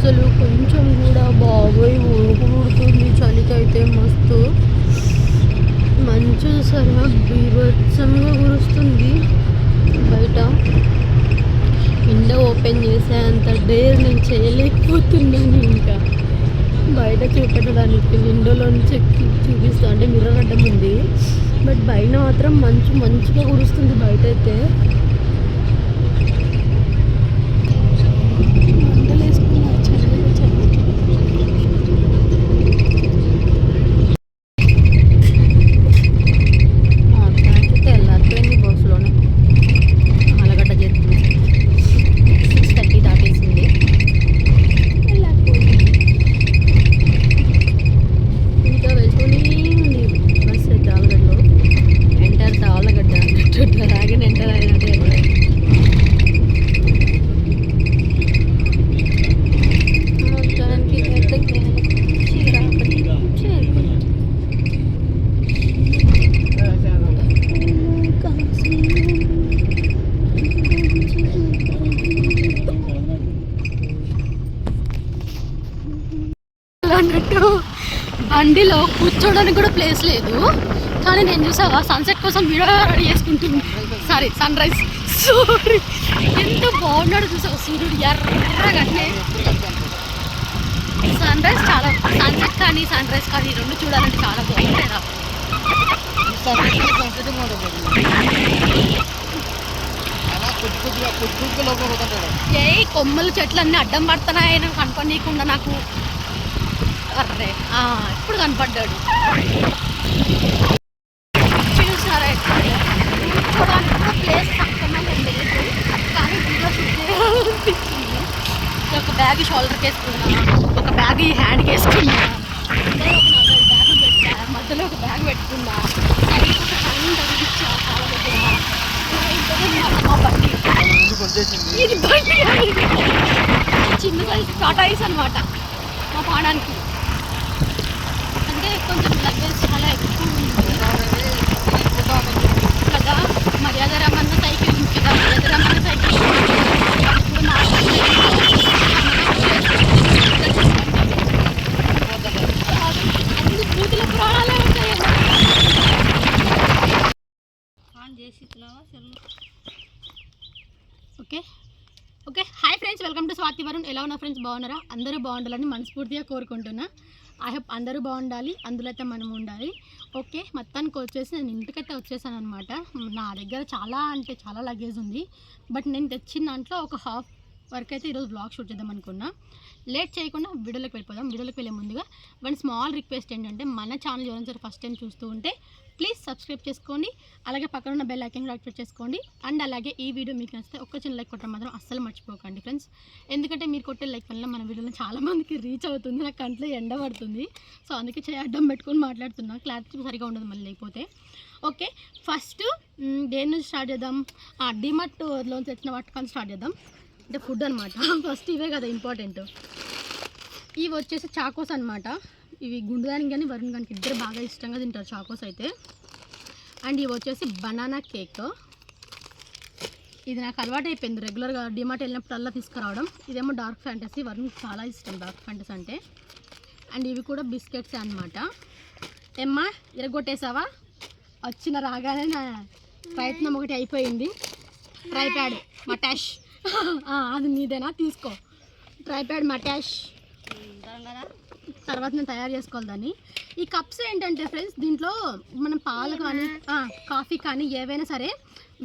అసలు కొంచెం కూడా బాబోయ్ ఉడుకు చలికైతే మస్తు. మంచు సరే బీభత్సంగా కురుస్తుంది. బయట విండో ఓపెన్ చేసే అంత డేర్ నేను చేయలేకపోతున్నాను ఇంకా. బయట చూపెట్టడానికి విండోలోంచి చూపిస్తాను అంటే మిర్రర్ అడ్డం ఉంది. బట్ బయట మాత్రం మంచు మంచిగా కురుస్తుంది బయట అయితే కూర్చోడానికి కూడా ప్లేస్ లేదు. కానీ నేను చూసావా? సన్సెట్ కోసం వీడియో రెడీ చేసుకుంటున్నాను సారీ సన్ రైజ్ సూర్యుడు ఎంత బాగున్నాడు చూసావు? సూర్యుడు ఎర్రగా సన్ రైజ్ చాలా సన్సెట్ కానీ సన్ రైజ్ కానీ రెండు చూడాలంటే చాలా బాగుంటాయి రా ఏ కొమ్మలు చెట్లు అన్నీ అడ్డం పడుతున్నాయి. నాకు కనపడనీయకుండా నాకు అదే ఇప్పుడు కనపడ్డాడు. చూసారా ఎక్కడ కూడా ప్లేస్ పక్కనే కానీ వీడియో ఒక బ్యాగ్ షోల్డర్కి వేసుకున్నా ఒక బ్యాగ్ ఈ హ్యాండ్కి వేసుకున్నా ఇదే ఒక పెట్టా మధ్యలో ఒక బ్యాగ్ పెట్టుకున్నా. మా ఇది బండి చిన్న సైజ్ టాటా ఐస్ అనమాట మా పాడానికి అంటే కొంచెం లగేజ్ చాలా ఎక్కువ ఉంది కదా మర్యాద రమ్మన్న సైకిల్ ఉంది కదా మర్యాద రమ్మన్న సైకిల్ ఇప్పుడు అన్ని బూతుల ప్రాణాలే ఉంటాయి ఆన్ చేసి ఇట్లావా cell okay. Okay hi friends welcome to Swathi Varun. ఎలా ఉన్నా ఫ్రెండ్స్? బాగున్నారా? అందరూ బాగుండాలని మనస్ఫూర్తిగా కోరుకుంటున్నా. ఐ హోప్ అందరూ బాగుండాలి అందులో అయితే మనం ఉండాలి. ఓకే మొత్తానికి వచ్చేసి నేను ఇంటికైతే వచ్చేసాను అనమాట నా దగ్గర చాలా అంటే చాలా లగేజ్ ఉంది. బట్ నేను తెచ్చిన దాంట్లో ఒక హాఫ్ వరకు అయితే ఈరోజు బ్లాగ్ షూట్ చేద్దాం అనుకున్నా. లేట్ చేయకుండా వీడియోలోకి వెళ్ళిపోదాం. వీడియోలోకి వెళ్ళే ముందుగా వన్ స్మాల్ రిక్వెస్ట్ ఏంటంటే మన ఛానల్ ఎవరైనా సరే ఫస్ట్ టైం చూస్తూ ఉంటే ప్లీజ్ సబ్స్క్రైబ్ చేసుకోండి. అలాగే పక్కన ఉన్న బెల్ ఐకాన్ యాక్టివేట్ చేసుకోండి. అండ్ అలాగే ఈ వీడియో మీకు నచ్చితే ఒక్క చిన్న లైక్ కొట్టడం మాత్రం అస్సలు మర్చిపోకండి ఫ్రెండ్స్ ఎందుకంటే మీరు కొట్టే లైక్ వల్ల మన వీడియోలో చాలామందికి రీచ్ అవుతుంది. నాకు కంట్లో ఎండ పడుతుంది. సో అందుకే చేయి అడ్డం పెట్టుకొని మాట్లాడుతున్నా. క్లారిటీ సరిగా ఉండదు మళ్ళీ లేకపోతే. ఓకే ఫస్ట్ దేని నుంచి స్టార్ట్ చేద్దాం? డిమార్ట్లో తెచ్చిన వాటికని స్టార్ట్ చేద్దాం. అంటే ఫుడ్ అనమాట ఫస్ట్ ఇవే కదా ఇంపార్టెంట్. ఇవి వచ్చేసి చాకోస్ అనమాట ఇవి గుండుదానికి కానీ వరుణ్ గానికి ఇద్దరు బాగా ఇష్టంగా తింటారు చాకోస్ అయితే. అండ్ ఇవి వచ్చేసి బనానా కేక్. ఇది నాకు అలవాటు అయిపోయింది రెగ్యులర్గా డిమార్ట్ వెళ్ళినప్పుడల్లా తీసుకురావడం. ఇదేమో డార్క్ ఫ్యాంటసీ వరుణ్ చాలా ఇష్టం డార్క్ ఫ్యాంటసీ అంటే. అండ్ ఇవి కూడా బిస్కెట్స్ అనమాట ఏమ్మా ఇరగొట్టేసావా వచ్చిన రాగానే నా ప్రయత్నం ఒకటి అయిపోయింది. ట్రైప్యాడ్ మటాష్. అది నీదేనా? తీసుకో. ట్రైప్యాడ్ మటాష్ తర్వాత నేను తయారు చేసుకోవాలి దాన్ని. ఈ కప్స్ ఏంటంటే ఫ్రెండ్స్ దీంట్లో మనం పాలు కానీ కాఫీ కానీ ఏవైనా సరే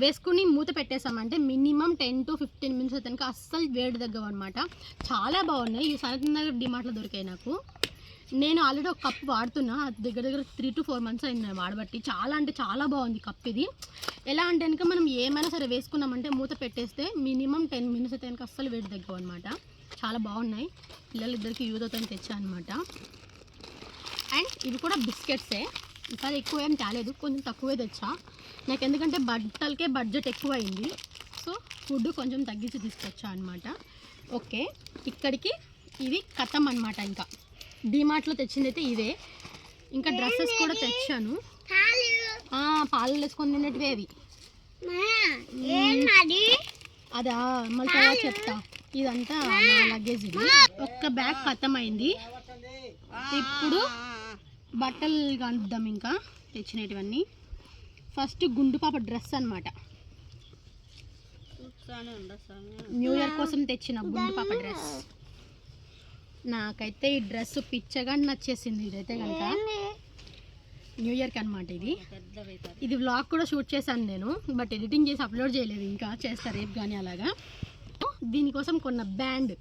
వేసుకుని మూత పెట్టేసామంటే minimum ten to fifteen minutes అయితే అస్సలు వేడి దగ్గర అనమాట చాలా బాగున్నాయి. ఈ సనత్ నగర్ డిమార్ట్లో దొరికాయి నాకు. నేను ఆల్రెడీ ఒక కప్ వాడుతున్నా. దగ్గర దగ్గర త్రీ టు ఫోర్ మంత్స్ అయింది నేను వాడబట్టి. చాలా అంటే చాలా బాగుంది కప్ ఇది. ఎలా అంటే కనుక మనం ఏమైనా సరే వేసుకున్నామంటే మూత పెట్టేస్తే మినిమం టెన్ మినిట్స్ అయితే కనుక అస్సలు వేడి దగ్గర అనమాట చాలా బాగున్నాయి. పిల్లలిద్దరికి యూజ్ అవుతాయని తెచ్చా అనమాట అండ్ ఇవి కూడా బిస్కెట్సే. ఈసారి ఎక్కువ ఏం తేలేదు. కొంచెం తక్కువే తెచ్చా. నాకు ఎందుకంటే బట్టలకే బడ్జెట్ ఎక్కువ అయింది సో ఫుడ్ కొంచెం తగ్గించి తీసుకొచ్చా అనమాట ఓకే. ఇక్కడికి ఇవి కథం అనమాట ఇంకా. డిమార్ట్లో తెచ్చింది అయితే ఇదే. ఇంకా డ్రెస్సెస్ కూడా తెచ్చాను. ఆ, పాలు వేసుకొని తినేటివే అవి. అదా? మళ్ళీ తర్వాత చెప్తా. ఇదంతా నా లగేజ్ ఇది. ఒక్క బ్యాగ్ ఖతం అయింది ఇప్పుడు బట్టలు కలుద్దాం ఇంకా తెచ్చినటువన్నీ. ఫస్ట్ గుండు పాప డ్రెస్ అనమాట న్యూ ఇయర్ కోసం తెచ్చిన గుండు పాప డ్రెస్. నాకైతే ఈ డ్రెస్ పిచ్చగా నచ్చేసింది ఇదైతే కనుక. న్యూ ఇయర్కి అనమాట ఇది. ఇది వ్లాగ్ కూడా షూట్ చేశాను నేను బట్ ఎడిటింగ్ చేసి అప్లోడ్ చేయలేదు ఇంకా చేస్తా రేపు కానీ అలాగా. దీనికోసం కొన్న బ్యాండ్.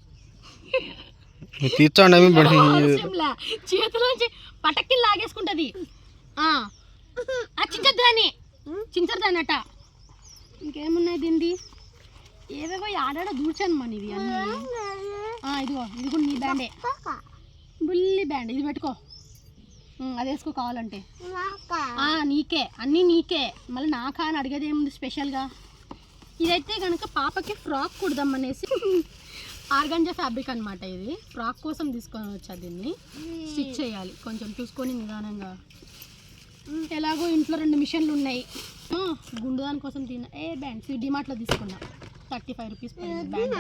చేతిలోంచి పటక్కి లాగేసుకుంటది. చించద్దు దాన్ని అట ఇంకేమున్నాయి దీనిది? ఏవేవో ఆడాడ దూర్చాను మన ఇవి అన్ని. ఇదిగో ఇది కూడా నీ బ్యాండే బుల్లి బ్యాండ్ ఇది పెట్టుకో. అది వేసుకో కావాలంటే. నీకే. అన్నీ నీకే. మళ్ళీ నాకా అని అడిగేది ఏముంది స్పెషల్గా ఇదైతే కనుక పాపకి ఫ్రాక్ కుడదామనేసి ఆర్గంజా ఫ్యాబ్రిక్ అనమాట ఇది. ఫ్రాక్ కోసం తీసుకొని వచ్చా దీన్ని. స్టిచ్ చేయాలి. కొంచెం చూసుకొని నిదానంగా. ఎలాగో ఇంట్లో రెండు మిషన్లు ఉన్నాయి. గుండు దానికోసం తిన్న ఏ బ్యాండ్స్ డిమార్ట్లో తీసుకున్నా. థర్టీ ఫైవ్ రూపీస్ బ్యాండ్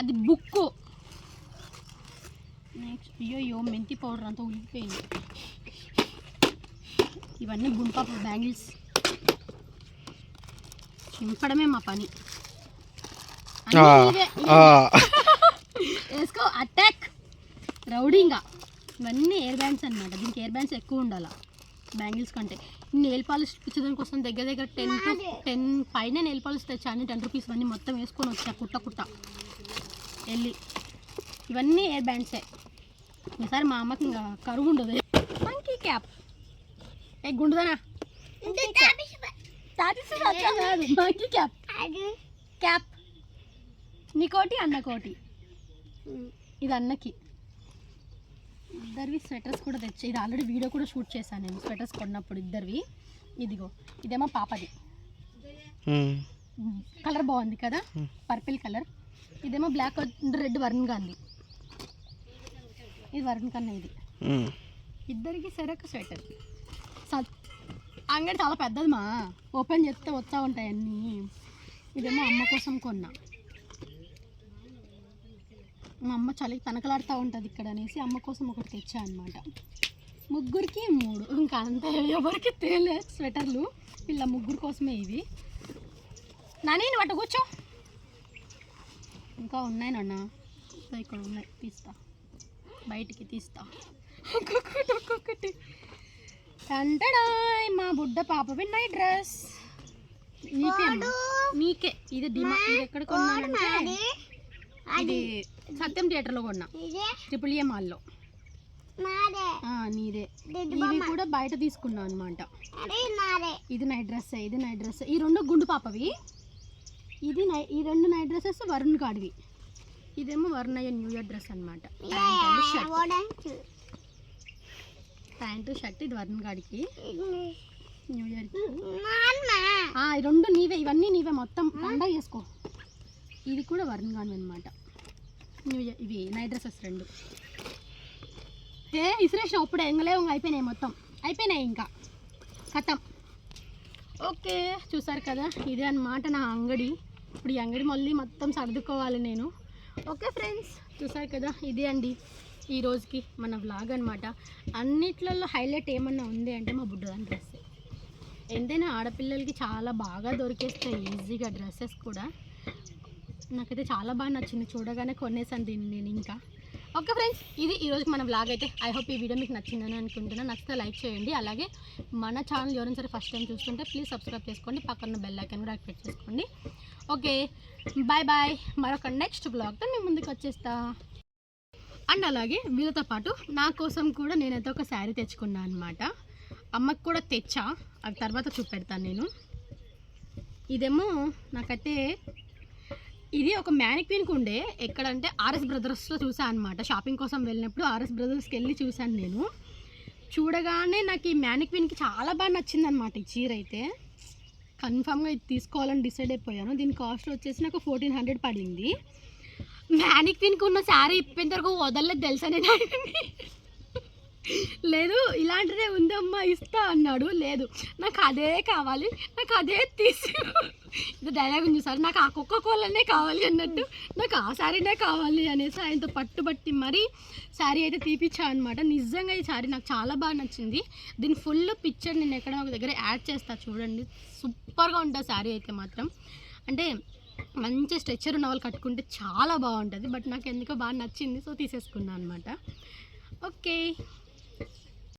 అది బుక్ నెక్స్ట్ అయ్యో మెంతి పౌడర్ అంతా ఉలిగిపోయింది ఇవన్నీ గుంపాపు బ్యాంగిల్స్. చింపడమే మా పని. అన్నీ. వేసుకో అటాక్. రౌడీగా. ఇవన్నీ ఎయిర్ బ్యాండ్స్ అనమాట దీనికి ఎయిర్ బ్యాండ్స్ ఎక్కువ ఉండాలి? బ్యాంగిల్స్ కంటే. నెయిల్ పాలిష్ ఇచ్చేదాని కోసం దగ్గర దగ్గర టెన్ టెన్ పైన నెయిల్ పాలిష్ తెచ్చాను. టెన్ రూపీస్ ఇవన్నీ మొత్తం వేసుకొని వచ్చా కుట్ట కుట్ట. వెళ్ళి ఇవన్నీ ఎయిర్ బ్యాండ్సే ఈసారి మా అమ్మకి ఇంకా కరువు ఉండదు. మంకీ క్యాప్ ఏ గుండుదనా? కాదు మంకీ క్యాప్ క్యాప్ నీకోటి అన్నకోటి ఇది అన్నకి. ఇద్దరివి స్వెటర్స్ కూడా తెచ్చా ఇది ఆల్రెడీ వీడియో కూడా షూట్ చేశాను నేను. స్వెటర్స్ కొన్నప్పుడు ఇద్దరివి. ఇదిగో ఇదేమో పాపది. కలర్ బాగుంది కదా? పర్పుల్ కలర్ ఇదేమో బ్లాక్ రెడ్ వరుణ్ గాంధీ. ఇది వరుణ్ కన్నా ఇది. ఇద్దరికి సరొక స్వెటర్. స- అంగడి చాలా పెద్దది మా. ఓపెన్ చేస్తే వస్తూ ఉంటాయి అన్నీ. ఇదేమో అమ్మ కోసం కొన్నా. మా అమ్మ చలికి తనకలాడుతూ ఉంటుంది ఇక్కడ అనేసి అమ్మ కోసం ఒకటి తెచ్చా అనమాట ముగ్గురికి మూడు. ఇంకా అంతే ఎవరికి తేలే స్వెటర్లు. వీళ్ళ ముగ్గురు కోసమే ఇవి నాని నువ్వు అట్ట కూర్చో. ఇంకా ఉన్నాయి నాన్న. సో ఇక్కడ ఉన్నాయి. తీస్తా. బయటికి తీస్తా. ఒక్కొక్కటి ఒక్కొక్కటి. టంటడాయ్ మా బుడ్డ పాప నైట్ డ్రెస్. నీకే. నీకే. ఇది డిమా ఇది ఎక్కడ కొన్నానంటే ఇది సత్యం థియేటర్లో కొన్నా. ట్రిపుల్ ఏ మాల్లో నీదే. ఇవి కూడా బయట తీసుకున్నా అనమాట ఇది నైట్ డ్రెస్ ఇది నైట్ డ్రెస్ ఈ రెండు గుండు పాపవి. ఇది ఈ రెండు నైట్ డ్రెస్సెస్ వరుణ్ గాడివి. ఇదేమో వరుణయ్య న్యూ ఇయర్ డ్రెస్ అనమాట ప్యాంటు షర్ట్. ఇది వరుణ్ గాడికి. న్యూ ఇయర్ రెండు నీవే ఇవన్నీ నీవే మొత్తం పండగ చేసుకో. ఇది కూడా వరుణ్ గాని అనమాట న్యూ ఇయర్ ఇవి నైట్ డ్రెస్సెస్ రెండు. ఏ ఇసిరేసిన అప్పుడే ఎంగలేవు అయిపోయినాయి మొత్తం. అయిపోయినాయి ఇంకా. కథం. ఓకే చూసారు కదా? ఇదే అన్నమాట నా అంగడి. ఇప్పుడు ఈ అంగడి మళ్ళీ మొత్తం సర్దుకోవాలి నేను. ఓకే ఫ్రెండ్స్ చూసారు కదా ఇదే అండి ఈ రోజుకి మన వ్లాగ్ అనమాట అన్నిట్లలో హైలైట్ ఏమన్నా ఉంది అంటే మా బుడ్డదాని డ్రెస్ ఎంతైనా ఆడపిల్లలకి చాలా బాగా దొరికేస్తాయి ఈజీగా డ్రెస్సెస్ కూడా. నాకైతే చాలా బాగా నచ్చింది చూడగానే కొనేసాను దీన్ని నేను ఇంకా. ఓకే ఫ్రెండ్స్ ఇది ఈరోజు మన బ్లాగ్ అయితే. ఐ హోప్ ఈ వీడియో మీకు నచ్చిందని అనుకుంటున్నాను. నచ్చితే లైక్ చేయండి. అలాగే మన ఛానల్ ఎవరైనా సరే ఫస్ట్ టైం చూస్తుంటే ప్లీజ్ సబ్స్క్రైబ్ చేసుకోండి. పక్కన బెల్ ఐకాన్ కూడా యాక్టివేట్ చేసుకోండి. ఓకే బాయ్ బాయ్ మరొక నెక్స్ట్ బ్లాగ్తో మేము ముందుకు వచ్చేస్తా. అండ్ అలాగే వీళ్ళతో పాటు నా కోసం కూడా నేనైతే ఒక శారీ తెచ్చుకున్నాను అనమాట అమ్మకు కూడా తెచ్చా అవి తర్వాత చూపెడతాను నేను. ఇదేమో నాకైతే ఇది ఒక మ్యానిక్విన్కి ఉండే ఎక్కడంటే ఆర్ఎస్ బ్రదర్స్లో చూసాను అనమాట షాపింగ్ కోసం వెళ్ళినప్పుడు ఆర్ఎస్ బ్రదర్స్కి వెళ్ళి చూశాను నేను. చూడగానే నాకు ఈ మ్యానిక్విన్కి చాలా బాగా నచ్చింది అనమాట ఈ చీర అయితే. కన్ఫామ్గా ఇది తీసుకోవాలని డిసైడ్ అయిపోయాను. దీని కాస్ట్ వచ్చేసి నాకు ఫోర్టీన్ హండ్రెడ్ పడింది. మ్యానిక్విన్కి ఉన్న శారీ ఇప్పేంతవరకు వదలలేదు తెలుసా నేను? లేదు ఇలాంటిదే ఉందమ్మా ఇస్తా అన్నాడు. లేదు నాకు అదే కావాలి నాకు అదే తీసి ఇది డైలాగ్ చూసారు? నాకు ఆ కుక్క కోళ్ళనే కావాలి అన్నట్టు నాకు ఆ శారీనే కావాలి అనేసి ఆయనతో పట్టుబట్టి మరీ శారీ అయితే తీపిచ్చా అనమాట నిజంగా ఈ శారీ నాకు చాలా బాగా నచ్చింది. దీని ఫుల్ పిక్చర్ నేను ఎక్కడ ఒక దగ్గర యాడ్ చేస్తా చూడండి. సూపర్గా ఉంటుంది శారీ అయితే మాత్రం. అంటే మంచి స్ట్రెచ్చర్ ఉన్న వాళ్ళు కట్టుకుంటే చాలా బాగుంటుంది బట్ నాకు ఎందుకో బాగా నచ్చింది సో తీసేసుకున్నాను అనమాట ఓకే.